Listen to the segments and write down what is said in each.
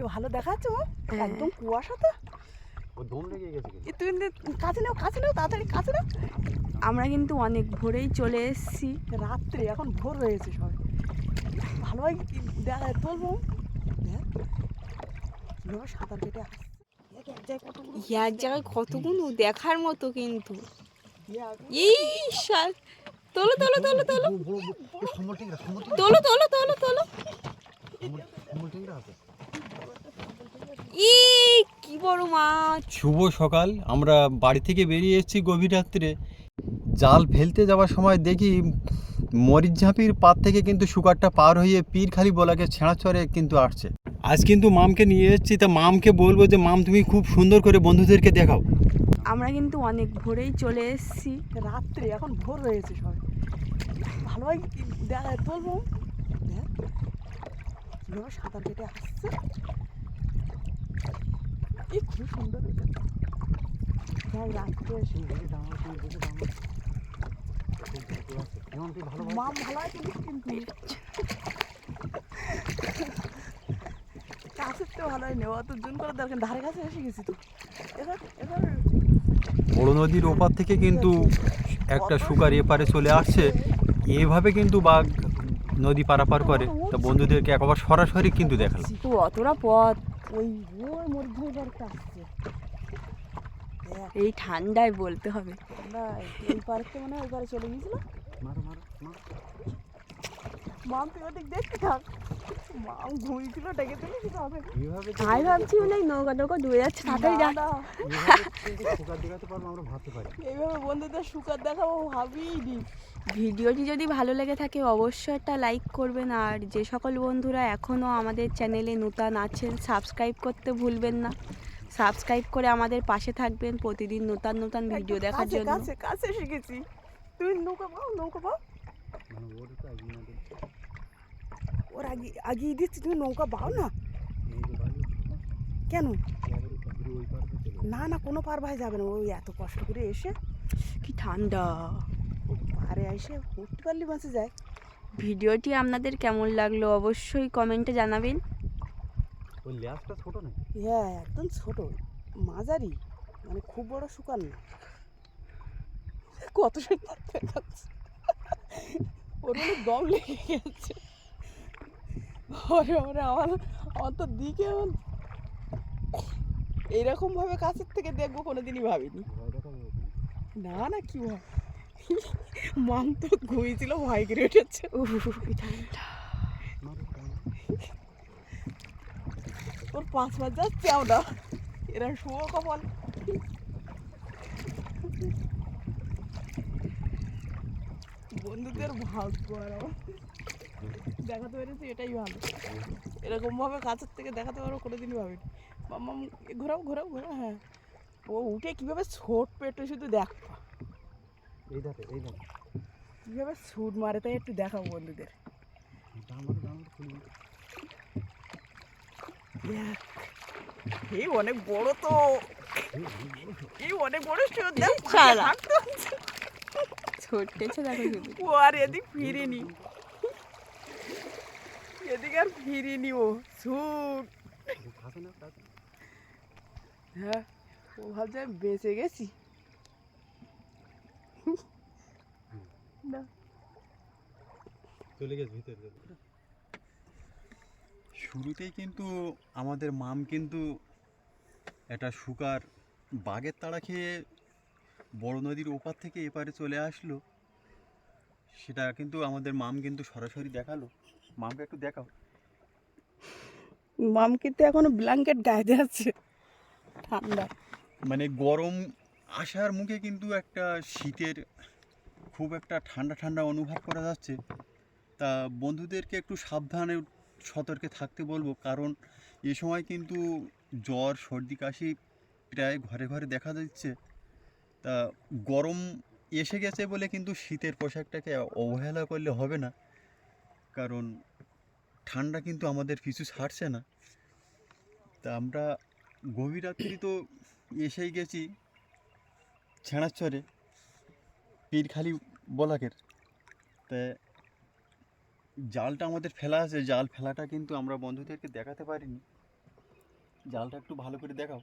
এ ভালো দেখাচ্ছ? হ্যাঁ। একদম কুয়াশা তো তুমি কাছে নাও কাছে নাও তাড়াতাড়ি কাছে নাও আমরা কিন্তু অনেক ভোরেই চলে এসেছি রাত্রে এখন ভোর হয়েছে সব ভালোভাবে দেখা তুলবো সাঁতার কেটে এক জায়গায় কতগুলো দেখার মতো কিন্তু এই তোলো তোলো তোলো তোলো তোলো তোলো তোলো তোলো সম্বল টিংরা আছে ই কি বড় মাছ। শুভ সকাল। আমরা বাড়ি থেকে বেরিয়ে এসেছি গভীর রাত্রে। জাল ফেলতে যাওয়ার সময় দেখি মরিচ ঝাঁপির পার থেকে কিন্তু সুগারটা পার হয়ে পীরখালি বলাকে ছেঁড়া চড়ে কিন্তু আসছে। আজ কিন্তু মামকে নিয়ে এসেছি। তা মামকে বলব যে মাম তুমি খুব সুন্দর করে বন্ধুদেরকে দেখাও। আমরা কিন্তু অনেক ভোরেই চলে এসেছি। রাত্রে এখন ভোর হয়েছে সব ভালোভাবে দেখা তুলবো সাঁতার কেটে আসছে। খুব সুন্দর যাই রাত্রে এসে দেখে দাম তুই দেখে দাম যেমন তুই ভালো মাম ভালো আছে কিন্তু কাছের তো ভালো নেওয়া জুন করে দরকার ধারে কাছে এসে গেছি তো এবার এবার বড় নদীর ওপার থেকে কিন্তু একটা সুগার এপারে চলে আসছে এভাবে কিন্তু বাঘ নদী পারাপার করে তা বন্ধুদেরকে একবার সরাসরি কিন্তু দেখাল অতটা পথ ওই ওর মধ্যে বাড়িতে আসছে। এই ঠান্ডায় বলতে হবে। এই পার্কে হয় ওই পারে চলে গিয়েছিল। মারো মারো মারো। মাম তুই ওদিক দেখতে থাক আমি ভাবছি মনে নৌকা ডুবে যাচ্ছে তাড়াতাড়ি যা। না, না, এইভাবে কিন্তু সুগার দেখাতে পারব আমরা ভাবতে পারি এইভাবে বন্ধুদের সুকার দেখাবো ভাবিই নি। ভিডিওটি যদি ভালো লেগে থাকে অবশ্যই একটা লাইক করবেন আর যে সকল বন্ধুরা এখনও আমাদের চ্যানেলে নূতন আছেন সাবস্ক্রাইব করতে ভুলবেন না। সাবস্ক্রাইব করে আমাদের পাশে থাকবেন প্রতিদিন নতুন নতুন ভিডিও দেখার জন্য। কাছে কাছে শিখেছি। তুমি নৌকা পাও নৌকা পাও? মানে ওর আগে আগিয়ে দিচ্ছি তুমি নৌকা পাও না? কেন? হয়ে না না কোনো পার ভাই যাবে না। ওই এত কষ্ট করে এসে কি ঠান্ডা। ও পারে এসে উঠতে পারলে বাঁচে যায়। ভিডিওটি আপনাদের কেমন লাগল অবশ্যই কমেন্টে জানাবেন। ওই ল্যাসটা ছোট না হ্যাঁ একদম ছোট। মাঝারি। মানে খুব বড় শুকান না। কত সুন্দর দেখাচ্ছে। ওর মানে দম লেগে গেছে। ওরে ওরে, আমার আমার তো দিকে এইরকম ভাবে কাছের থেকে দেখব কোনোদিনই ভাবিনি না না, কি মাম তো ঘুমিয়েছিল, ভয় করে উঠেছে। ওর পাঁচ মাস যাচ্ছে আমরা এরা শুভ কপাল বন্ধুদের আর আমার। দেখাতে পেরেছি এটাই ভালো। এরকম ভাবে কাছের থেকে দেখাতে পারব কোনোদিনই ভাবিনি। মাম্মা ঘোরাও ঘোরাও ঘোরাও হ্যাঁ। ও উঠে কীভাবে ছোট পেটে শুধু দেখ। এই দেখে এই দেখে। কীভাবে ছুট মারে তাই একটু দেখাবো বন্ধুদের। এই অনেক বড় তো। এই অনেক বড় হচ্ছে। ছোট্টেছে দেখো ও আর এদিক ফিরিনি। এদিকে আর ফিরিনি ও ছুট। খাবে না খাবে না। হ্যাঁ ও ভাবছে বেঁচে গেছি। না। চলে গেছে ভিতরে শুরুতেই কিন্তু আমাদের মাম কিন্তু একটা শুকার বাঘের তাড়া খেয়ে বড় নদীর ওপার থেকে এপারে চলে আসলো। সেটা কিন্তু আমাদের মাম কিন্তু সরাসরি দেখাল। মামকে একটু দেখাও। মাম কিন্তু এখনও ব্ল্যাঙ্কেট গায়ে আছে। ঠান্ডা। মানে গরম আসার মুখে কিন্তু একটা শীতের খুব একটা ঠান্ডা ঠান্ডা অনুভব করা যাচ্ছে। তা বন্ধুদেরকে একটু সাবধানে সতর্কে থাকতে বলব কারণ এ সময় কিন্তু জ্বর সর্দি কাশি প্রায় ঘরে ঘরে দেখা যাচ্ছে তা গরম এসে গেছে বলে কিন্তু শীতের পোশাকটাকে অবহেলা করলে হবে না। কারণ ঠান্ডা কিন্তু আমাদের কিছু ছাড়ছে না। তা আমরা গভীর রাত্রি তো এসেই গেছি ছেঁড়াচ্ছরে পীরখালি বলাকের। তা জালটা আমাদের ফেলা আছে জাল ফেলাটা কিন্তু আমরা বন্ধুদেরকে দেখাতে পারিনি। জালটা একটু ভালো করে দেখাও।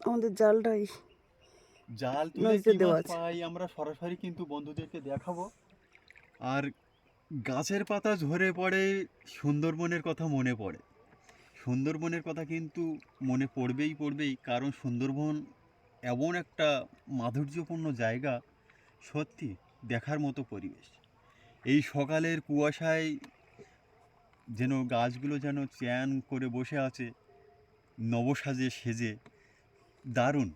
আমাদের জালটাই জাল তুলে পাই আমরা সরাসরি কিন্তু বন্ধুদেরকে দেখাবো। আর গাছের পাতা ঝরে পড়ে সুন্দরবনের কথা মনে পড়ে। সুন্দরবনের কথা কিন্তু মনে পড়বেই পড়বেই, কারণ সুন্দরবন এমন একটা মাধুর্যপূর্ণ জায়গা, সত্যি দেখার মতো পরিবেশ। এই সকালের কুয়াশায় যেন গাছগুলো যেন চ্যান করে বসে আছে, নবসাজে সেজে, দারুণ।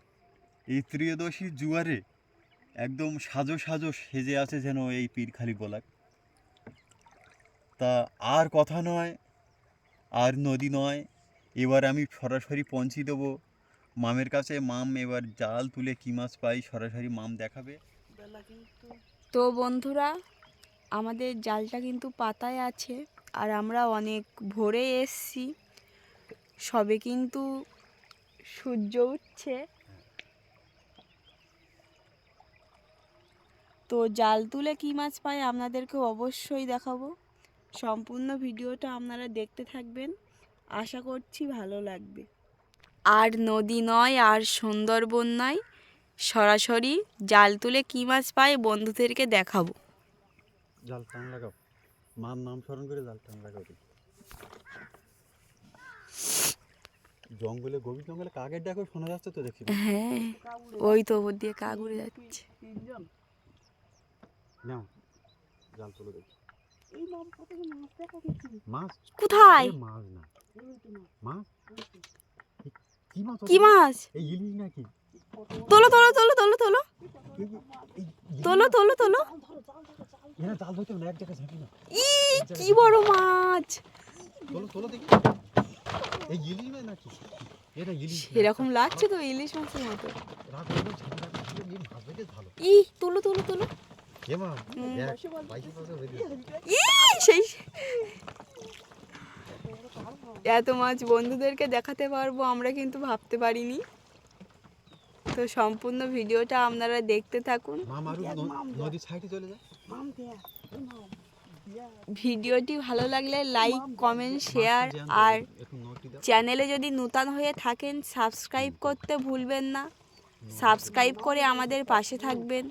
এই ত্রিয়দশীর জুয়ারে একদম সাজো সাজো সেজে আছে যেন এই পীরখালি বলাক তা আর কথা নয় আর নদী নয়। এবার আমি সরাসরি পৌঁছে দেবো। মামের কাছে মাম এবার জাল তুলে কী মাছ পাই সরাসরি মাম দেখাবে। বেলা তো বন্ধুরা আমাদের জালটা কিন্তু পাতায় আছে আর আমরা অনেক ভোরে এসছি। সবে কিন্তু সূর্য উঠছে। তো জাল তুলে কী মাছ পাই আপনাদেরকে অবশ্যই দেখাবো। সম্পূর্ণ ভিডিওটা আপনারা দেখতে থাকবেন। আশা করছি ভালো লাগবে। আর নদী নয় আর সুন্দরবন নয়। সরাসরি জাল তুলে কী মাছ পাই বন্ধুদেরকে দেখাবো। জাল টান লাগাও। মার নাম স্মরণ করে জাল টান লাগাও জঙ্গলে গভীর জঙ্গলে কাকের ডাকও শোনা যাচ্ছে তো দেখি। হ্যাঁ ওই তো ওপর দিয়ে কাক উড়ে যাচ্ছে। তিনজন নাও জাল তুলে দেখি। কোথায়। কি মাছ তোলো ই, কি বড় মাছ। এরকম লাগছে তো ইলিশ মাছের মতো। ই, তোলো তোলো তোলো। সেই এত মাছ বন্ধুদেরকে দেখাতে পারব আমরা কিন্তু ভাবতে পারিনি। তো সম্পূর্ণ ভিডিওটা আপনারা দেখতে থাকুন। ভিডিওটি ভালো লাগলে লাইক কমেন্ট শেয়ার আর চ্যানেলে যদি নূতন হয়ে থাকেন সাবস্ক্রাইব করতে ভুলবেন না। সাবস্ক্রাইব করে আমাদের পাশে থাকবেন।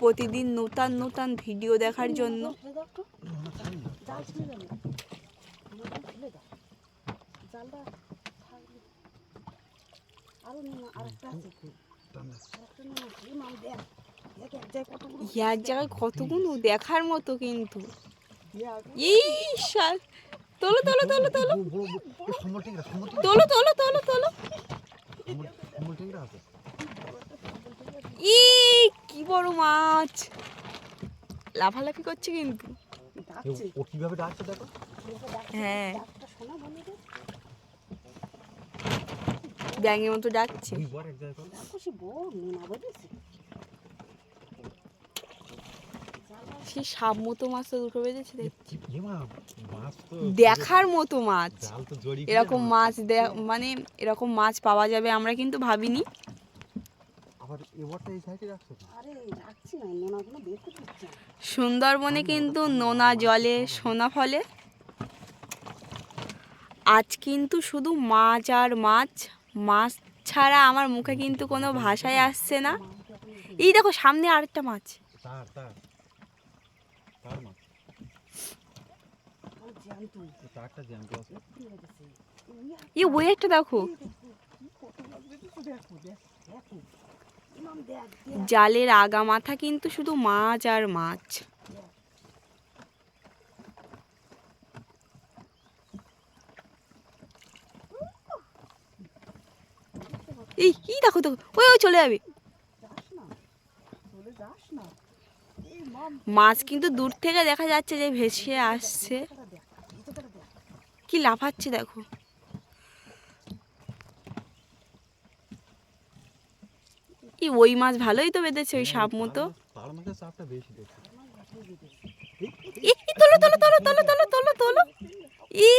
প্রতিদিন নূতন নূতন ভিডিও দেখার জন্য। এক জায়গায় কতগুলো দেখার মতো কিন্তু। তোলো তোলো তোলো তোলো। তোলো তোলো তোলো তোলো। ই কি বড় মাছ? লাফালাফি করছে কিন্তু। ও কীভাবে ডাকছে দেখো। হ্যাঁ। ব্যাঙের মতো ডাকছে। দুই বর এক জায়গায় করো। দেখো সে বড় নোনা বেরিয়েছে সে সাপ মতো মাছ তো দুটো তো দেখার মতো মাছ। এরকম মাছ মানে এরকম মাছ পাওয়া যাবে আমরা কিন্তু ভাবিনি। সুন্দরবনে কিন্তু নোনা জলে সোনা ফলে। আজ কিন্তু শুধু মাছ আর মাছ। মাছ ছাড়া আমার মুখে কিন্তু কোনো ভাষায় আসছে না। এই দেখো সামনে আরেকটা মাছ। এই দেখো। জালের আগা মাথা কিন্তু শুধু মাছ আর মাছ। এই কি দেখো দেখো, ওই ওই চলে যাবে। মাছ কিন্তু দূর থেকে দেখা যাচ্ছে যে ভেসে আসছে। কি লাফাচ্ছে, দেখো। কি ওই মাছ ভালোই তো বেঁধেছে ওই সাপ মতো? তোলো তোলো তোলো তোলো তোলো তোলো তোলো। ই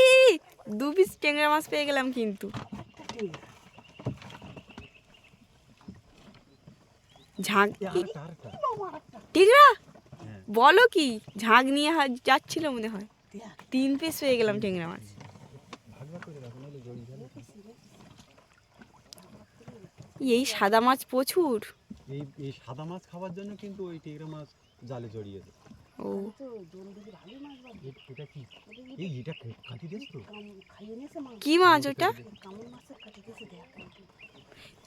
দু পিস ট্যাংরা মাছ পেয়ে গেলাম কিন্তু। ঝাঁক টিকরা? হ্যাঁ। বলো কি ঝাঁক নিয়ে যাচ্ছিল মনে হয়। তিন পিস পেয়ে গেলাম ট্যাংরা মাছ ভাগ ভাগ করে রাখো নাহলে জড়িয়ে যাবে এই সাদা মাছ প্রচুর। এই এই সাদা মাছ খাওয়ার জন্য কিন্তু ওই টেংরা মাছ জালে জড়িয়েছে ও। এটা কি? এই এটা কাটি দিস তো। কি মাছ ওটা?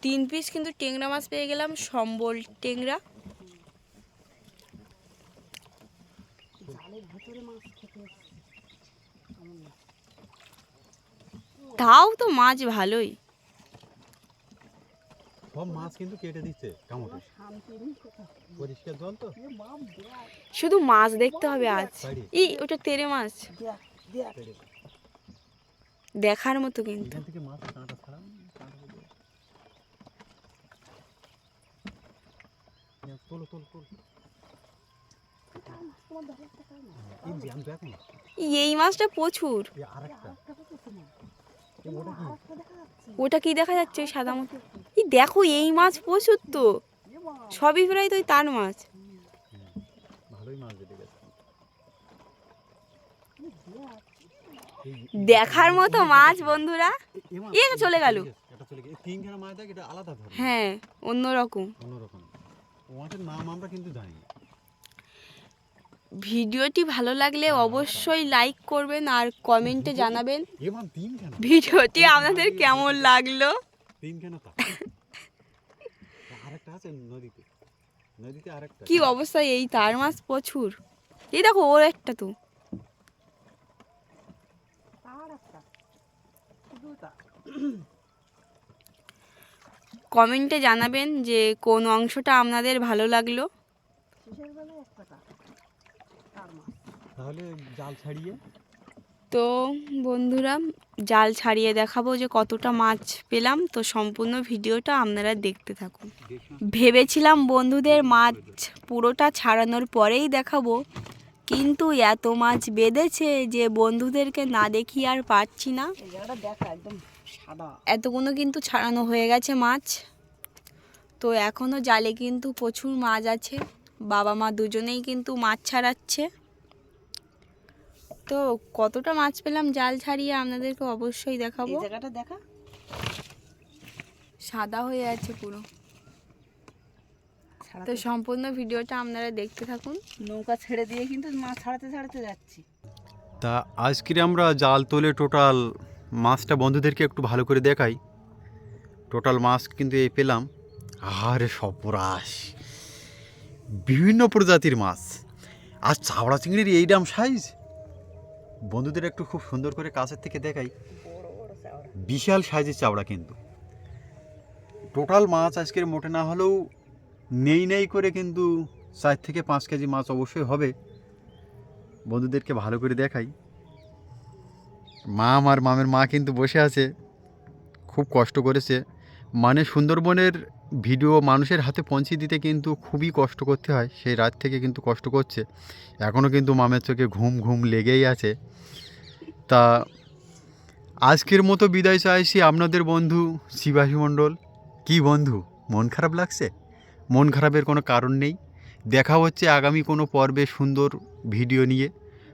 তিন পিস কিন্তু টেংরা মাছ পেয়ে গেলাম সম্বল টেংরা। তাও তো মাছ ভালোই। সব মাছ কিন্তু কেটে দিচ্ছে কামড়ে শান্তি নেই কোথাও পরিষ্কার জল তো? এ বাপ দেখ। শুধু মাছ দেখতে হবে আজ। ই ওটা তেরে মাছ। দেখার মতো কিন্তু। এই মাছটা প্রচুর। আরেকটা। এই ওটা কি? দেখা যাচ্ছে। সাদা মতো। ই দেখো এই মাছ প্রচুর তো সবই প্রায় তো ওই তার মাছ। এই দেখার মতো মাছ বন্ধুরা। এ- চলে গেল। এটা চলে গেল। এই তিনখানা মাছ দেখ এটা আলাদা ধরনের। হ্যাঁ অন্যরকম। অন্যরকম। ও মাছের নাম আমরা কিন্তু জানি ভিডিওটি ভালো লাগলে অবশ্যই লাইক করবেন আর কমেন্টে জানাবেন। ভিডিওটি আপনাদের কেমন লাগল? কি অবস্থা এই তার মাছ প্রচুর। এই দেখো ওর একটা তা। কমেন্টে জানাবেন যে কোন অংশটা আপনাদের ভালো লাগল শেষের বেলায় একটা কার কার মাছ তাহলে জাল ছাড়িয়ে? তো বন্ধুরা জাল ছাড়িয়ে দেখাবো যে কতটা মাছ পেলাম। তো সম্পূর্ণ ভিডিওটা আপনারা দেখতে থাকুন। ভেবেছিলাম বন্ধুদের মাছ পুরোটা ছাড়ানোর পরেই দেখাবো। কিন্তু এত মাছ বেঁধেছে যে বন্ধুদেরকে না দেখি আর পারছি না। এই জায়গাটা দেখা একদম সাদা। এতগুলো কিন্তু ছাড়ানো হয়ে গেছে মাছ। তো এখনও জালে কিন্তু প্রচুর মাছ আছে। বাবা মা দুজনেই কিন্তু মাছ ছাড়াচ্ছে। তো কতটা মাছ পেলাম জাল ছাড়িয়ে আপনাদেরকে অবশ্যই দেখাবো। জায়গাটা দেখা। সাদা হয়ে আছে পুরো। তো সম্পূর্ণ ভিডিওটা আপনারা দেখতে থাকুন। নৌকা ছেড়ে দিয়ে কিন্তু মাছ ছাড়াতে ছাড়াতে যাচ্ছি। তা আজকে আমরা জাল তোলে টোটাল মাছটা বন্ধুদেরকে একটু ভালো করে দেখাই। টোটাল মাছ কিন্তু এই পেলাম। আরে সপরাস বিভিন্ন প্রজাতির মাছ। আর চাওড়া চিংড়ির এই দাম সাইজ বন্ধুদের একটু খুব সুন্দর করে কাছের থেকে দেখাই। বিশাল সাইজের চাওড়া কিন্তু। টোটাল মাছ আজকের মোটে না হলেও নেই নেই করে কিন্তু চার থেকে পাঁচ কেজি মাছ অবশ্যই হবে। বন্ধুদেরকে ভালো করে দেখাই। মা আমার মামের মা কিন্তু বসে আছে। খুব কষ্ট করেছে। মানে সুন্দরবনের ভিডিও মানুষের হাতে পৌঁছে দিতে কিন্তু খুবই কষ্ট করতে হয়, সেই রাত থেকে কিন্তু কষ্ট করছে। এখনও কিন্তু মামের চোখে ঘুম ঘুম লেগেই আছে। তা আজকের মতো বিদায় চাইছি আপনাদের বন্ধু শিবাশী মণ্ডল। কি বন্ধু? মন খারাপ লাগছে? মন খারাপের কোনো কারণ নেই। দেখা হচ্ছে আগামী কোনো পর্বে সুন্দর ভিডিও নিয়ে।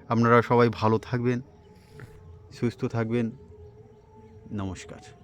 আপনারা সবাই ভালো থাকবেন, সুস্থ থাকবেন। নমস্কার।